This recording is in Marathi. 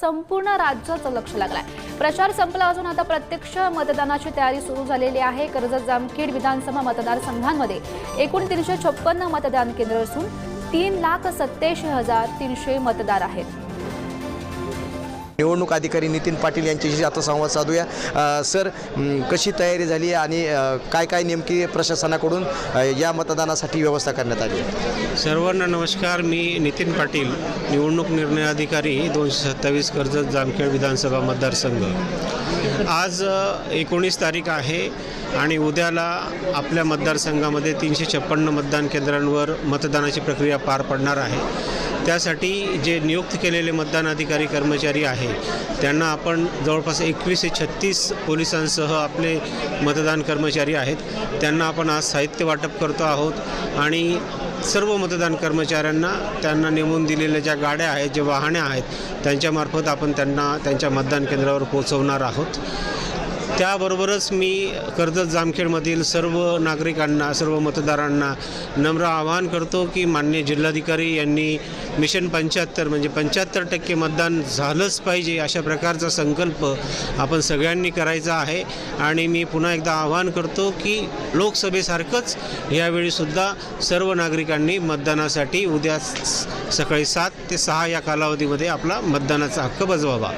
संपूर्ण राज्याचं लक्ष लागलाय. प्रचार संपला असून आता प्रत्यक्ष मतदानाची तयारी सुरू झालेली आहे. कर्जत जामखेड विधानसभा मतदारसंघांमध्ये एकूण तीनशे छप्पन्न मतदान केंद्र असून तीन लाख सत्त्याऐंशी हजार तीनशे मतदार आहेत. निवडणूक अधिकारी नितीन पाटील यांच्याशी आता संवाद साधूया. सर कशी तयारी झाली आणि काय काय नेमकी प्रशासनाकडून या मतदानासाठी व्यवस्था करण्यात आली? सर्वांना नमस्कार. मी नितीन पाटील निवडणूक निर्णय अधिकारी दोनशे सत्तावीस कर्जत जामखेड विधानसभा मतदारसंघ. आज एकोणीस तारीख आहे आणि उद्याला आपल्या मतदारसंघामध्ये तीनशे छप्पन्न मतदान केंद्रांवर मतदानाची प्रक्रिया पार पडणार आहे. त्यासाठी जे नियुक्त केलेले मतदान अधिकारी कर्मचारी आहे त्यांना आपण जवळपास एकवीस ते छत्तीस पोलिसांसह आपले मतदान कर्मचारी आहेत. त्यांना आपण आज साहित्य वाटप करतो आहोत आणि सर्व मतदान कर्मचाऱ्यांना त्यांना नेमून दिलेल्या ज्या गाड्या आहेत जे वाहने आहेत त्यांच्यामार्फत आपण त्यांना त्यांच्या मतदान केंद्रावर पोहोचवणार आहोत. त्याबरोबरच मी कर्जत जामखेडमधील सर्व नागरिकांना सर्व मतदारांना नम्र आवाहन करतो की मान्य जिल्हाधिकारी यांनी मिशन पंच्याहत्तर म्हणजे पंच्याहत्तर टक्के मतदान झालंच पाहिजे अशा प्रकारचा संकल्प आपण सगळ्यांनी करायचा आहे. आणि मी पुन्हा एकदा आवाहन करतो की लोकसभेसारखंच यावेळीसुद्धा सर्व नागरिकांनी मतदानासाठी उद्या स- सकाळी सात ते सहा या कालावधीमध्ये आपला मतदानाचा हक्क बजवावा.